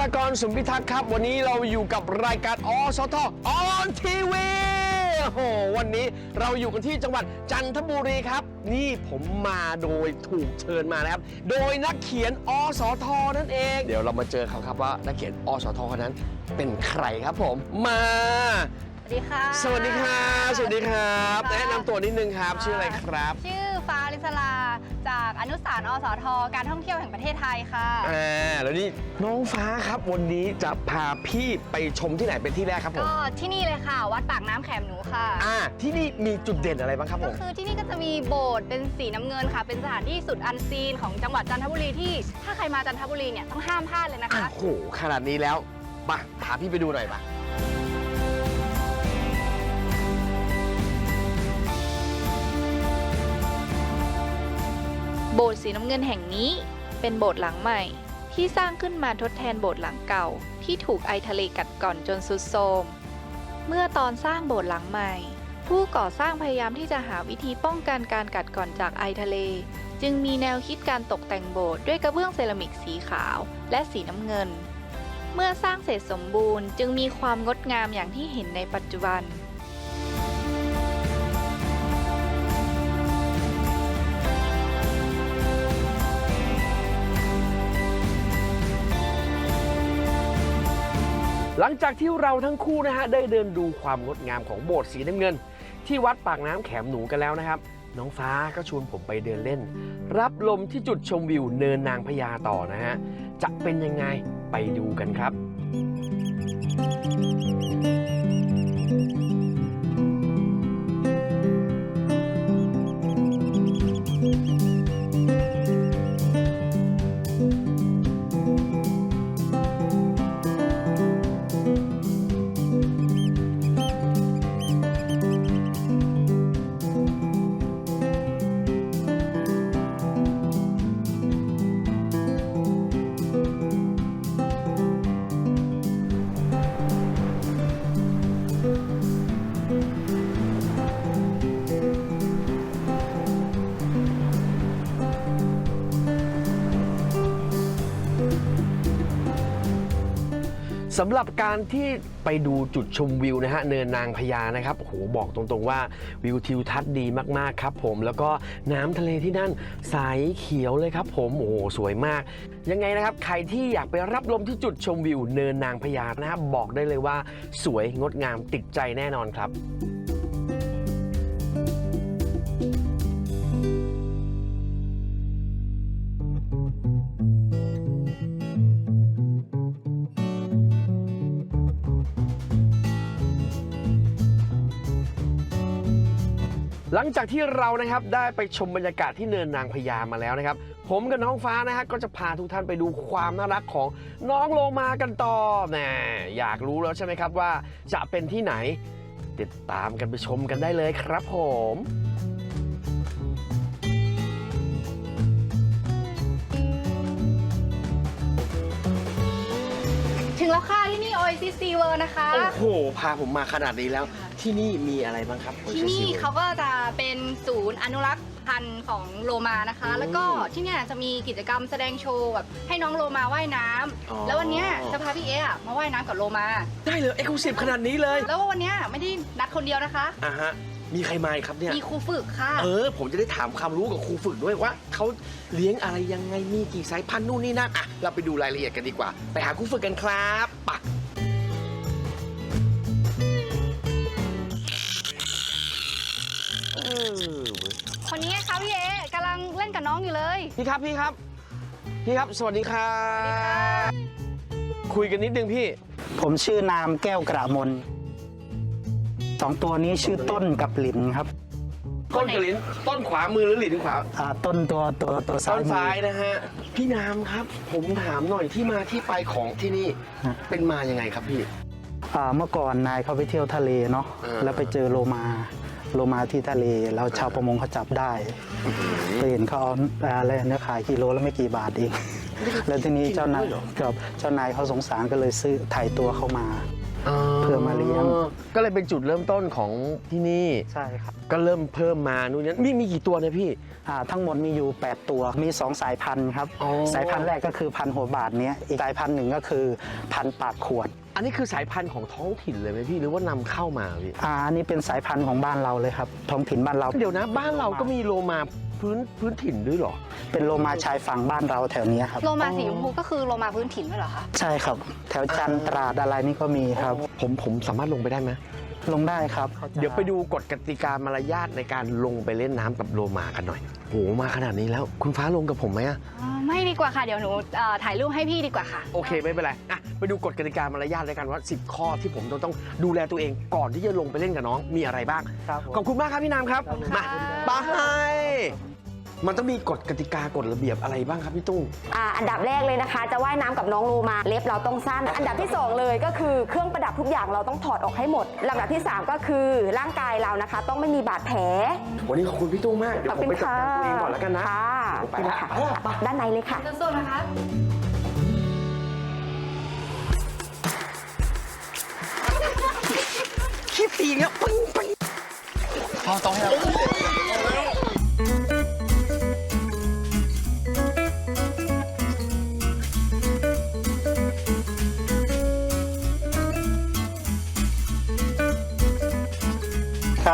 รากรสมพิทักษ์ครับ วันนี้เราอยู่กับรายการอสทออนทีวีโอ้โหวันนี้เราอยู่กันที่จังหวัดจันทบุรีครับ นี่ผมมาโดยถูกเชิญมานะครับ โดยนักเขียนอสทนั่นเอง เดี๋ยวเรามาเจอเขาครับว่านักเขียนอสทคนนั้นเป็นใครครับผมมา สวัสดีค่ะ สวัสดีครับ สวัสดีครับค่ะแนะนำตัวนิดนึงครับ ชื่ออะไรครับ ชื่อฟ้าลิศลา จากอนุสารณ์อสทการท่องเที่ยวแห่งประเทศไทยค่ะ อ่าแล้วนี่น้องฟ้าครับวันนี้จะพาพี่ไปชมที่ไหนเป็นที่แรกครับผมก็ที่นี่เลยค่ะ วัดปากน้ำแขมหนูค่ะ อ่าที่นี่มีจุดเด่นอะไรบ้างครับผก็ม คือที่นี่ก็จะมีโบสถ์เป็นสีน้ำเงินค่ะ เป็นสถานที่สุดอันซีนของจังหวัดจันทบุรีที่ถ้าใครมาจันทบุรีเนี่ยต้องห้ามพลาดเลยนะคะ โอ้โหขนาดนี้แล้วมาพาพี่ไปดูหน่อยปะ โบสถ์สีน้ำเงินแห่งนี้เป็นโบสถ์หลังใหม่ ที่สร้างขึ้นมาทดแทนโบสถ์หลังเก่า ที่ถูกไอทะเลกัดก่อนจนสุดโทมเมื่อตอนสร้างโบสถ์หลังใหม่ ผู้ก่อสร้างพยายามที่จะหาวิธีป้องกันการกัดก่อนจากไอทะเล จึงมีแนวคิดการตกแต่งโบสถ์ด้วยกระเบื้องเซรามิกสีขาวและสีน้ำเงิน เมื่อสร้างเสร็จสมบูรณ์ จึงมีความงดงามอย่างที่เห็นในปัจจุบัน หลังจากที่เราทั้งคู่นะฮะได้เดินดูความงดงามของโบสถ์สีน้ำเงิน ที่วัดปากน้ำแขมหนูกันแล้วนะครับ น้องฟ้าก็ชวนผมไปเดินเล่น รับลมที่จุดชมวิวเนินนางพญาต่อนะฮะจะเป็นยังไงไปดูกันครับ สำหรับการที่ไปดูจุดชมวิวนะฮะเนินนางพญานะครับโอ้โหบอกตรงๆว่าวิวทิวทัศน์ดีมากๆครับผมแล้วก็น้ำทะเลที่นั่นใสเขียวเลยครับผมโอ้โหสวยมาก ยังไงนะครับใครที่อยากไปรับลมที่จุดชมวิว เนินนางพญานะครับบอกได้เลยว่า สวยงดงามติดใจแน่นอนครับ หลังจากที่เรานะครับได้ไปชมบรรยากาศที่เนินนางพญามาแล้วนะครับ ผมกับน้องฟ้านะฮะก็จะพาทุกท่านไปดูความน่ารักของน้องโลมากันต่อแหมอยากรู้แล้วใช่ไหมครับว่าจะเป็นที่ไหน ติดตามกันไปชมกันได้เลยครับผมถึงแล้วค่ะที่นี่ Oasis Sea World นะคะ โอ้โห พาผมมาขนาดนี้แล้ว ที่นี่มีอะไรบ้างครับ ที่นี่เขาก็จะเป็นศูนย์อนุรักษ์พันธุ์ของโลมานะคะอืมแล้วก็ที่เนี่ยจะมีกิจกรรมแสดงโชว์แบบให้น้องโลมาว่ายน้ำอ๋อ แล้ววันเนี้ยจะพาพี่เอะมาว่ายน้ำกับโลมา ได้เลยเอ็กซ์คลูซีฟขนาดนี้เลยแล้ววันเนี้ยไม่ได้นัดคนเดียวนะคะ อะฮะมีใครมาอีกครับเนี่ย มีครูฝึกค่ะ เออ ผมจะได้ถามความรู้กับครูฝึกด้วยว่าเขาเลี้ยงอะไรยังไงมีกี่สายพันธุ์นู่นนี่นั่นอะ เราไปดูรายละเอียดกันดีกว่า ไปหาครูฝึกกันครับปะ คนนี้ไงคะพี่เอะกำลังเล่นกับน้องอยู่เลย พี่ครับพี่ครับ พี่ครับ สวัสดีครับคุยกันนิดนึงพี่ ผมชื่อนามแก้วกระมนสองตัวนี้ชื่อต้นกับหลินครับ ต้นกระลินต้นขวามือหรือหลินขวาอ่าต้นตัวตัวตัวซ้าต้ยนมืซ้ายอนะฮะพี่นามครับ ผมถามหน่อยที่มาที่ไปของที่นี่ฮะเป็นมายังไงครับพี่อ่าเมื่อก่อนนายเขาไปเที่ยวทะเลเนาะเออแล้วไปเจอโลมา โลมาที่ทะเลแล้วชาวประมงเขาจับได้ไปเห็นเขาเอาอะไรเนี่ยขายกิโลแล้วไม่กี่บาทเองแล้วทีนี้เจ้านายกับเจ้านายเขาสงสารก็เลยซื้อถ่ายตัวเข้ามา เพื่อมาเลี้ยงก็เลยเป็นจุดเริ่มต้นของที่นี่ ใช่ครับ ก็เริ่มเพิ่มมานู่นนี่มีมีกี่ตัวเนี่ยพี่อ่าทั้งหมดมีอยู่ 8 ตัวมี 2 สายพันธุ์ครับอ๋อสายพันธุ์แรกก็คือพันธุ์หัวบาทเนี้ยอีกสายพันธุ์หนึ่งก็คือพันธุ์ปากขวด อันนี้คือสายพันธุ์ของท้องถิ่นเลยไหมพี่หรือว่านำเข้ามาพี่อ่าอันนี้เป็นสายพันธุ์ของบ้านเราเลยครับท้องถิ่นบ้านเรา เดี๋ยวนะบ้านเราก็มีโลมา พื้นพื้นถิ่นด้วยเหรอ เป็นโลมาชายฝั่งบ้านเราแถวเนี้ยครับ โลมาสีชมพูก็คือโลมาพื้นถิ่นด้วยเหรอคะ ใช่ครับ แถวจันทร์ตราดอะไรนี่ก็มีครับ ผมผมสามารถลงไปได้ไหมลงได้ครับ เดี๋ยวไปดูกฎกติกามารยาทในการลงไปเล่นน้ำกับโลมากันหน่อยโหมาขนาดนี้แล้ว คุณฟ้าลงกับผมไหมอะอ๋อไม่ดีกว่าค่ะ เดี๋ยวหนูเอ่อถ่ายรูปให้พี่ดีกว่าค่ะ โอเคไม่เป็นไรอะไปดูกฎกติกามารยาทเลยกันว่า 10 ข้อที่ผมต้องต้องดูแลตัวเองก่อนที่จะลงไปเล่นกับน้องมีอะไรบ้าง ครับผม ขอบคุณมากครับพี่นามครับขอบคุณมาค่ะบาย มันต้องมีกฎกติกากฎระเบียบอะไรบ้างครับพี่ตุ้ง อ่าอันดับแรกเลยนะคะ จะว่ายน้ำกับน้องโลมาเล็บเราต้องสั้น อันดับที่2เลยก็คือเครื่องประดับทุกอย่างเราต้องถอดออกให้หมดลำดับที่3ก็คือร่างกายเรานะคะ ต้องไม่มีบาดแผล วันนี้ขอบคุณพี่ตุ้งมาก เดี๋ยวผมไปจัดการตัวเองก่อนแล้วกันนะค่ะไปละค่ะไปละไปด้านในเลยค่ะ สู้ๆนะคะคิดตีเนี่ยปึ้งปึ้งพอต้องให้เ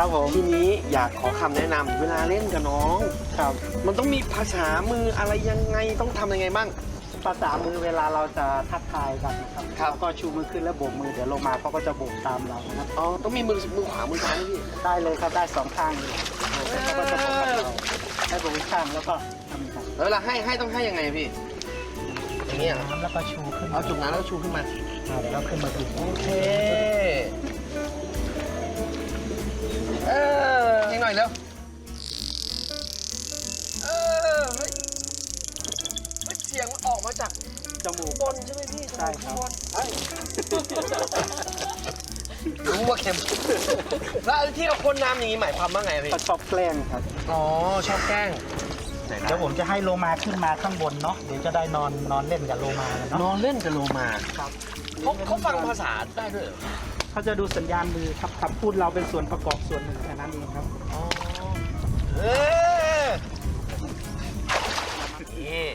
ครับผม ทีนี้อยากขอคำแนะนำเวลาเล่นกับน้อง ครับมันต้องมีภาษามืออะไรยังไงต้องทำยังไงบ้าง ภาษามือเวลาเราจะทักทายกันนะครับครับเราก็ชูมือขึ้นแล้วโบกมือเดี๋ยวลงมาเขาก็จะโบกตามเรานะครับอ๋อต้องมีมือมือขวามือซ้ายไหมพี่ ได้เลยครับได้สองข้างเลยเขาก็จะโบกกับเราให้โบกอีกข้างแล้วก็ทำครับแล้วเวลาให้ให้ต้องให้ยังไงพี่ อย่างเงี้ยเหรอน้ำแล้วก็ชูขึ้นเอาจุกน้ำแล้วก็ชูขึ้นมาอ่าเดี๋ยวเราขึ้นมาดูโอเค เออยิงหน่อยเร็วเออเฮ้ยเฮ้ยเสียงมันออกมาจากจมูก บนใช่ไหมพี่ใช่ครับรู้ว่าเค็มแล้วที่เราพ่นน้ำอย่างนี้หมายความว่าไงพี่เขาชอบแกล้งครับอ๋อชอบแกล้งเดี๋ยวผมจะให้โลมาขึ้นมาข้างบนเนาะเดี๋ยวจะได้นอนนอนเล่นกับโลมาเลยนเนาะอนเล่นกับโลมาครับเขาเขาฟังภาษาได้ด้วยเหรอ เขาจะดูสัญญาณมือครับคำพูดเราเป็นส่วนประกอบส่วนหนึ่งแค่นั้นเองครับอ๋อเออนี่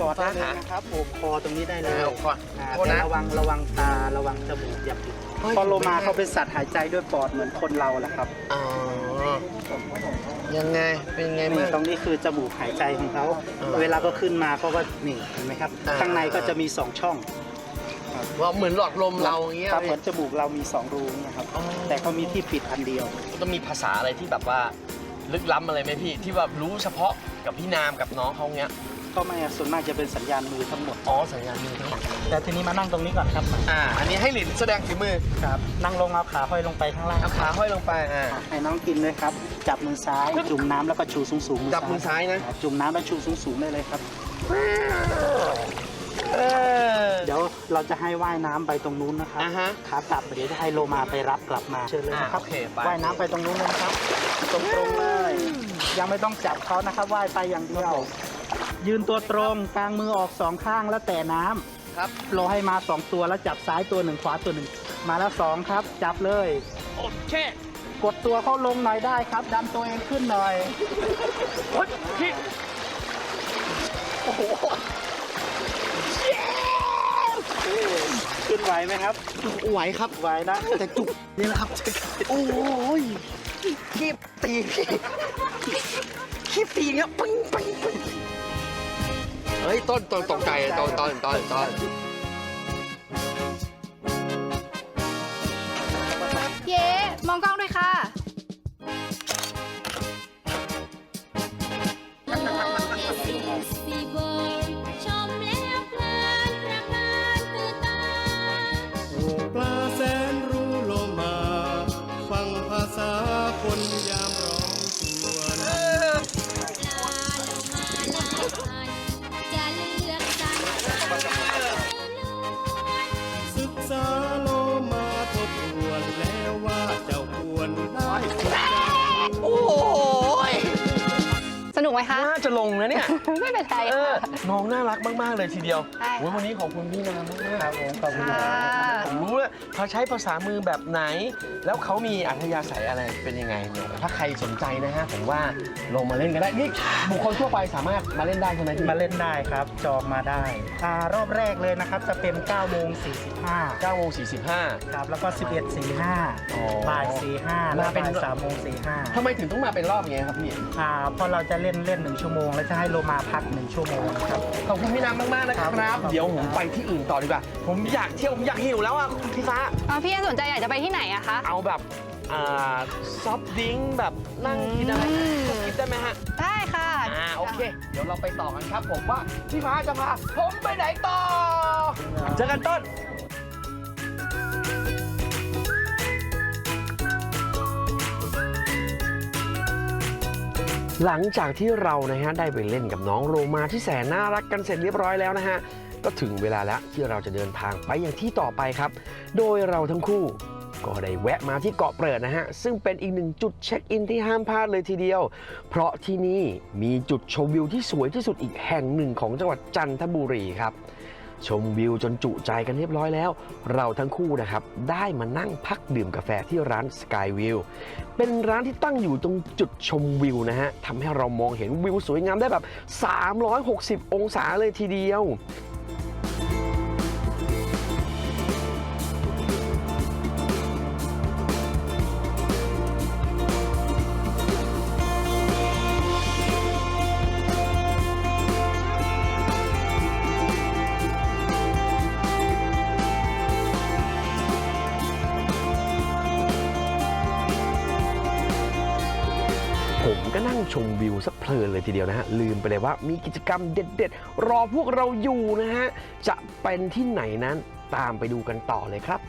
กอดได้เลยนะครับโอบคอตรงนี้ได้เลยเอาก่อนอ่าโทษแต่นะ ระวังระวังตาระวังจมูกอย่าปิดเฮ้ยเพอโลมาเขาเป็นสัตว์หายใจด้วยปอดเหมือนคนเราแหละครับอ๋อยังไงเป็นไงนี่บ้าง ตรงนี้คือจมูกหายใจของเขาเออเวลาก็ขึ้นมาเขาก็นี่เห็นไหมครับ อ่า ข้างในก็จะมีสองช่อง ว่าเหมือนหลอดลมเราอย่างเงี้ยครับเหมือนจมูกเรามีสองรูนะครับอ๋อแต่เขามีที่ปิดอันเดียวต้องมีภาษาอะไรที่แบบว่าลึกล้ำอะไรไหมพี่ ที่แบบรู้เฉพาะกับพี่นามกับน้องเขาเงี้ยก็ไม่ส่วนมากจะเป็นสัญญาณมือทั้งหมดอ๋อสัญญาณมือทั้งหมดแต่ทีนี้มานั่งตรงนี้ก่อนครับมาอ่าอันนี้ให้หลินแสดงฝีมือครับนั่งลงเอาขาห้อยลงไปข้างล่างเอาขาห้อยลงไปอ่าให้น้องกินเลยครับ จับมือซ้ายจุ่มน้ำแล้วก็ชูสูงสูงๆจับมือซ้ายนะครับจุ่มน้ำแล้วชูสูงสูงๆได้เลยครับเออเดี๋ยว เราจะให้ว่ายน้ำไปตรงนู้นนะครับอ่าฮะขากลับเดี๋ยวจะให้โลมาไปรับกลับมาเชิญเลยนะครับอ่าโอเคไป ว่ายน้ำไปตรงนู้นเลยนะครับ ตรงๆเลย ยังไม่ต้องจับเขานะครับว่ายไปอย่างเดียว ยืนตัวตรงกลางมือออกสองข้างแล้วแต่น้ำครับโลให้มาสองตัวแล้วจับซ้ายตัวหนึ่งขวาตัวหนึ่งมาแล้วสองครับ จับเลย โอเคกดตัวเขาลงหน่อยได้ครับดันตัวเองขึ้นหน่อย โอ๊ยพี่โอ้โห ขึ้นไหวไหมครับ ไหวครับ ไหวนะ แต่จุกนี่แหละครับ โอ้ยคีบตีพี่คีบตีเนี้ยปึ้งปึ้งปึ้งเฮ้ย ต้นต้นตกใจต้นต้นต้นต้น ไหมคะน่า จะลงนะเนี่ย ไม่เป็นไรเออ ค่ะ น้องน่ารักมาก ๆ เลยทีเดียวได้ค่ะ โอ้ยวันนี้ขอบคุณพี่นามากๆครับผมขอบคุณคค่ะรับผมรู้แล้วเขาใช้ภาษามือแบบไหน แล้วเขามีอัธยาศัยอะไรเป็นยังไงเนี่ยถ้าใครสนใจนะฮะผมว่าลงมาเล่นกันได้ นี่บุคคลทั่วไปสามารถมาเล่นได้ใช่ไหมพี่ มาเล่นได้ครับ จองมาได้อ่ารอบแรกเลยนะครับ จะเป็น9โมง45 9โมง45 ครับ แล้วก็ 11 อ๋อ45บ่าย45แล้วมาเป็น บ่าย3โมงทำไมถึงต้องมาเป็นรอบอย่างเงี้ยครับพี่45อ่าเพราะเราจะเล่นเล่น1ชั่วโมงแล้วจะให้โลมาพัก1ชั่วโมงครับ ขอบคุณพี่นามมากๆนะคครัรับบเดี๋ยวผมไปที่อื่นต่อดีกว่า ผมอยากเที่ยว ผมอยากหิวแล้วอะพี่ฟ้า เอาพี่สนใจอยากจะไปที่ไหนอะคะ เอาแบบอ่าซอฟต์ดริงก์แบบนั่งกินอะไรอืม กินได้ไหมฮะ ได้ค่ะ อ่าโอเค เดี๋ยวเราไปต่อกันครับผมว่าพี่ฟ้าจะพาผมไปไหนต่อ เจอกันต้น หลังจากที่เรานะฮะได้ไปเล่นกับน้องโรมาที่แสนน่ารักกันเสร็จเรียบร้อยแล้วนะฮะก็ถึงเวลาแล้วที่เราจะเดินทางไปอย่างที่ต่อไปครับ โดยเราทั้งคู่ก็ได้แวะมาที่เกาะเปิดนะฮะ ซึ่งเป็นอีกหนึ่งจุดเช็คอินที่ห้ามพลาดเลยทีเดียว เพราะที่นี่มีจุดชมวิวที่สวยที่สุดอีกแห่งหนึ่งของจังหวัดจันทบุรีครับ ชมวิวจนจุใจกันเรียบร้อยแล้ว เราทั้งคู่นะครับ ได้มานั่งพักดื่มกาแฟที่ร้าน Sky View เป็นร้านที่ตั้งอยู่ตรงจุดชมวิวนะฮะทำให้เรามองเห็นวิวสวยงามได้แบบ 360 องศาเลยทีเดียว สักเพลินเลยทีเดียวนะฮะ ลืมไปเลยว่ามีกิจกรรมเด็ดๆ รอพวกเราอยู่นะฮะ จะเป็นที่ไหนนั้นตามไปดูกันต่อเลยครับ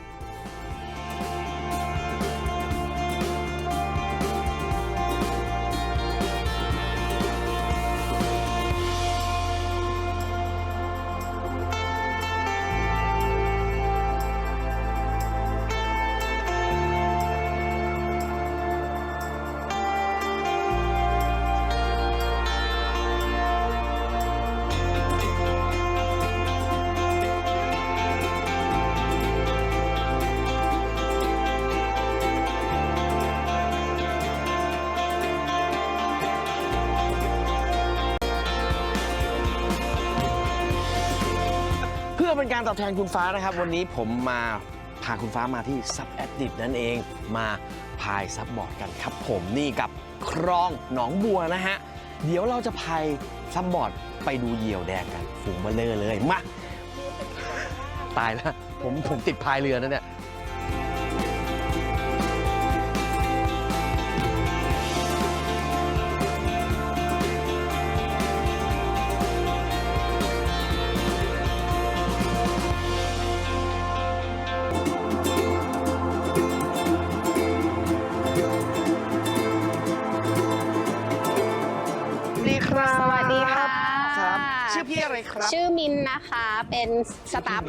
เป็นการตอบแทนคุณฟ้านะครับ วันนี้ผมมาพาคุณฟ้ามาที่ซับแอดดิบนั่นเอง มาพายซับบอร์ดกันครับ ผมนี่กับครองหนองบัวนะฮะ เดี๋ยวเราจะพายซับบอร์ดไปดูเหยี่ยวแดงกันฝูงเบลเลอร์เลยมาตายแล้วผมผมติดพายเรือนะเนี่ย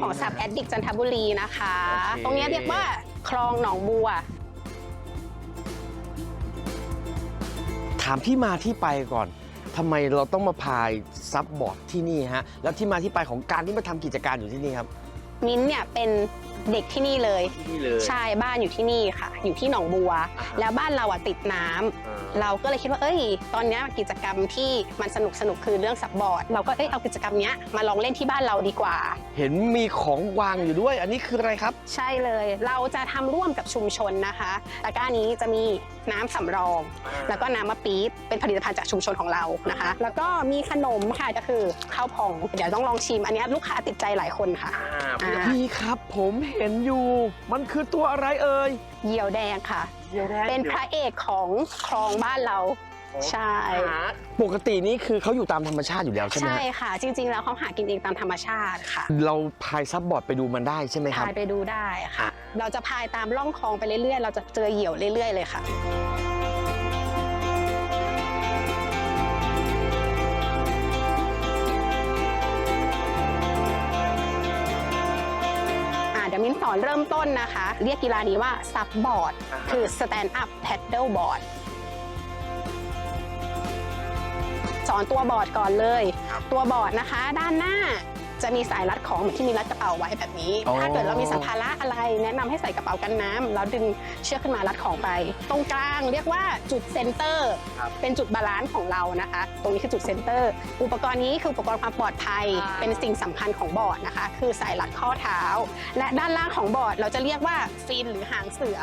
ของสับแอดดิกจันทบุรีนะคะโอเคตรงเนี้ยเรียกว่าคลองหนองบัว ถามที่มาที่ไปก่อนทำไมเราต้องมาพายซับบอร์ดที่นี่ฮะ แล้วที่มาที่ไปของการที่มาทำกิจการอยู่ที่นี่ครับ มิ้นท์เนี่ยเป็นเด็กที่นี่เลยที่นี่เลย ใช่ บ้านอยู่ที่นี่ค่ะ อยู่ที่หนองบัวอ่าฮะแล้วบ้านเราอะติดน้ำ เราก็เลยคิดว่าเอ้ย ตอนเนี้ยกิจกรรมที่มันสนุกสนุกคือเรื่องสับบอร์ด เราก็เอ้ยเอากิจกรรมเนี้ยมาลองเล่นที่บ้านเราดีกว่า เห็นมีของวางอยู่ด้วย อันนี้คืออะไรครับ ใช่เลย เราจะทำร่วมกับชุมชนนะคะตะกร้านี้จะมีน้ำสำรอง แล้วก็น้ำมะปี๊บเป็นผลิตภัณฑ์จากชุมชนของเรานะคะ แล้วก็มีขนมค่ะก็คือข้าวพอง เดี๋ยวต้องลองชิม อันเนี้ยลูกค้าติดใจหลายคนค่ะอ่าพี่ครับผมเห็นอยู่ มันคือตัวอะไรเอ่ยเหยี่ยวแดงค่ะเป็นพระเอกของคลองบ้านเรา ใช่ปกตินี่คือเขาอยู่ตามธรรมชาติอยู่แล้วใช่ไหมใช่ฮะค่ะ จริง ๆ แล้วเขาหากินเองตามธรรมชาติค่ะ เราพายซับบอร์ดไปดูมันได้ใช่ไหมครับ พายไปดูได้ค่ะอะเราจะพายตามร่องคลองไปเรื่อยๆ เราจะเจอเหยี่ยวเรื่อย ๆ เลยค่ะ นสอนเริ่มต้นนะคะ เรียกกีฬานี้ว่าซับบอร์ดคือ stand up paddle board สอนตัวบอร์ดก่อนเลย ตัวบอร์ดนะคะ ด้านหน้า จะมีสายรัดของเหมือนที่มีรัดกระเป๋าไว้แบบนี้ อ๋อ ถ้าเกิดเรามีสัมภาระอะไร แนะนำให้ใส่กระเป๋ากันน้ำแล้วดึงเชือกขึ้นมารัดของไป ตรงกลางเรียกว่าจุดเซนเตอร์ เป็นจุดบาลานซ์ของเรานะคะ ตรงนี้คือจุดเซนเตอร์ อุปกรณ์นี้คืออุปกรณ์ความปลอดภัย อ่า เป็นสิ่งสำคัญของบอร์ดนะคะ คือสายรัดข้อเท้า และด้านล่างของบอร์ดเราจะเรียกว่าฟินหรือหางเสือ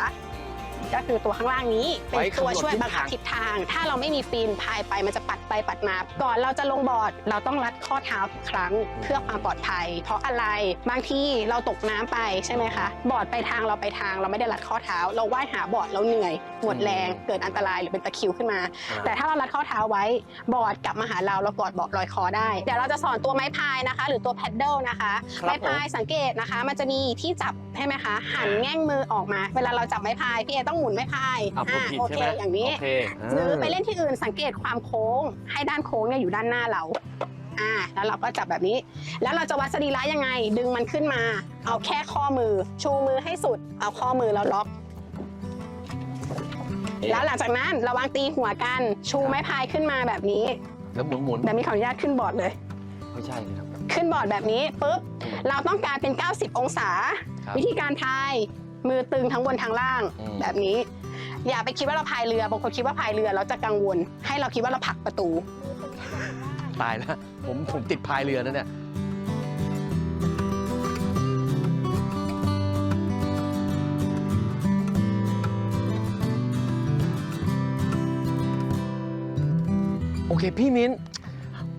ก็คือตัวข้างล่างนี้ เป็นไว้ตัวกำหนดช่วยทิศบังคับทางทิศทาง ถ้าเราไม่มีฟินพายไปมันจะปัดไปปัดมา ก่อนเราจะลงบอร์ดเราต้องรัดข้อเท้าทุกครั้งเพื่อความปลอดภัย เพราะอะไรบางทีเราตกน้ำไปใช่ไหมคะ บอร์ดไปทางเราไปทางเราไม่ได้รัดข้อเท้า เราว่ายหาบอร์ดเราเหนื่อยหมดแรงเกิดอันตรายหรือเป็นตะคริวขึ้นมา แต่ถ้าเรารัดข้อเท้าไว้บอร์ดกลับมาหาเราเรากอดบอร์ดลอยคอได้เดี๋ยวเราจะสอนตัวไม้พายนะคะ หรือตัวแพดเดิลนะคะครับไม้พายสังเกตนะคะ มันจะมีที่จับใช่ไหมคะหันแง่งมือออกมา เวลาเราจับไม้พายพี่เอต้องหมุนไม้พายอะผมอะผิดโอใช่เคไหมอย่างนี้ โอเคหรือไปเล่นที่อื่นสังเกตความโค้ง ให้ด้านโค้งเนี่ยอยู่ด้านหน้าเรา อ่า แล้วเราก็จับแบบนี้ แล้วเราจะวัดสรีระยังไง ดึงมันขึ้นมา เอาแค่ข้อมือ ชูมือให้สุด เอาข้อมือแล้วล็อก แล้วหลังจากนั้นระวังตีหัวกัน ชูไม้พายขึ้นมาแบบนี้ แล้วหมุนหมุนเดี๋ยวมีขออนุญาตขึ้นบอร์ดเลย ไม่ใช่นะครับ ขึ้นบอร์ดแบบนี้ปุ๊บ เราต้องการเป็น 90 องศา ครับ วิธีการพาย มือตึงทั้งบนทั้งล่างอืม แบบนี้ อย่าไปคิดว่าเราพายเรือบางคนคิดว่าพายเรือเราจะกังวล ให้เราคิดว่าเราผลักประตู ตายแล้วผมผมติดพายเรือนั่นเนี่ยโอเคพี่มิ้น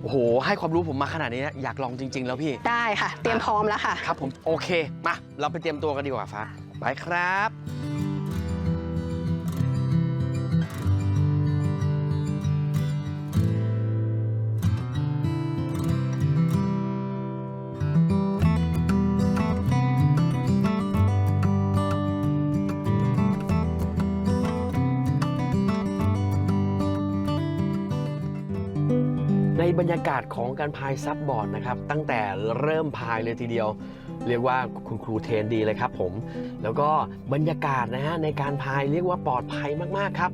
โอ้โห ให้ความรู้ผมมาขนาดนี้นะอยากลองจริง ๆ แล้วพี่ ได้ค่ะ เตรียมพร้อมแล้วค่ะ ครับผมโอเค มา เราไปเตรียมตัวกันดีกว่าฟ้า ไปครับในบรรยากาศของการพายซับบอร์ดนะครับ ตั้งแต่เริ่มพายเลยทีเดียว เรียกว่าคุณครูเทรนดีเลยครับผม แล้วก็บรรยากาศนะฮะในการพายเรียกว่าปลอดภัยมากๆครับ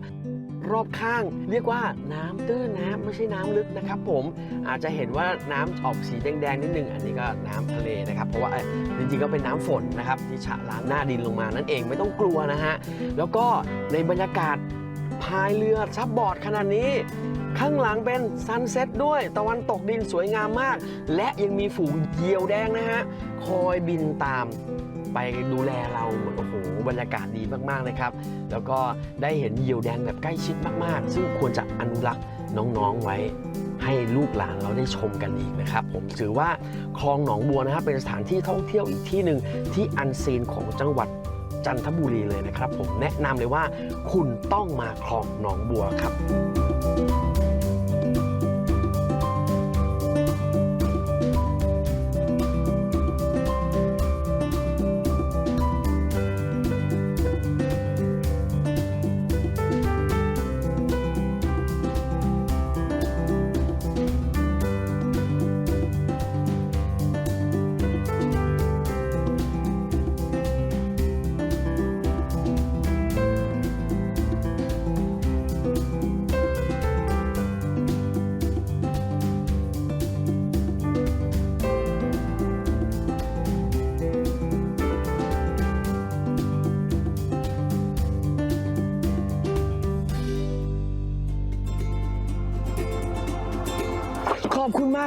รอบข้างเรียกว่าน้ำตื้นนะไม่ใช่น้ำลึกนะครับ ผมอาจจะเห็นว่าน้ำออกสีแดงๆนิดนึง อันนี้ก็น้ำทะเลนะครับ เพราะว่าจริงๆก็เป็นน้ำฝนนะครับที่ชะล้างหน้าดินลงมานั่นเองไม่ต้องกลัวนะฮะแล้วก็ในบรรยากาศพายเรือซับบอร์ดขนาดนี้ ข้างหลังเป็นซันเซ็ตด้วย ตะวันตกดินสวยงามมาก และยังมีฝูงเหยี่ยวแดงนะฮะ คอยบินตามไปดูแลเราโอ้โหบรรยากาศดีมากๆเลยครับ แล้วก็ได้เห็นเหยี่ยวแดงแบบใกล้ชิดมากๆ ซึ่งควรจะอนุรักษ์น้องๆไว้ ให้ลูกหลานเราได้ชมกันอีกนะครับ ผมถือว่าคลองหนองบัวนะครับเป็นสถานที่ท่องเที่ยวอีกที่หนึ่งที่อันซีนของจังหวัด จันทบุรีเลยนะครับ ผมแนะนำเลยว่าคุณต้องมาคลองหนองบัวครับ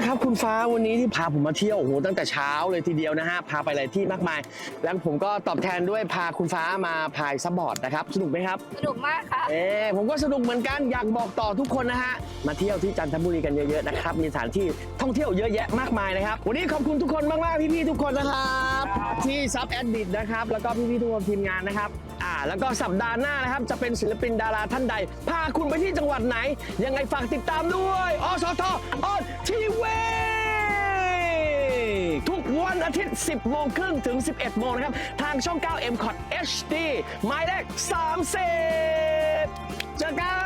คุณมากครับคุณฟ้าวันนี้ที่พาผมมาเที่ยวโอ้โหตั้งแต่เช้าเลยทีเดียวนะฮะพาไปหลายที่มากมาย แล้วผมก็ตอบแทนด้วยพาคุณฟ้ามาพายซับบอร์ดนะครับสนุกไหมครับ สนุกมากค่ะ เออผมก็สนุกเหมือนกันอยากบอกต่อทุกคนนะฮะมาเที่ยวที่จันทบุรีกันเยอะๆนะครับมีสถานที่ท่องเที่ยวเยอะแยะมากมายนะครับวันนี้ขอบคุณทุกคนมากๆพี่ๆทุกคนนะครับ ที่ซับแอดดิตนะครับแล้วก็พี่ๆทุกคนทีมงานนะครับอ่า แล้วก็สัปดาห์หน้านะครับ จะเป็นศิลปินดาราท่านใด พาคุณไปที่จังหวัดไหน ยังไงฝากติดตามด้วยอสทออนทีวทุกวันอาทิตย์ 10 โมงครึ่งถึง 11 โมงนะครับ ทางช่อง 9 m c o t HD หมายเลข30เจอกัน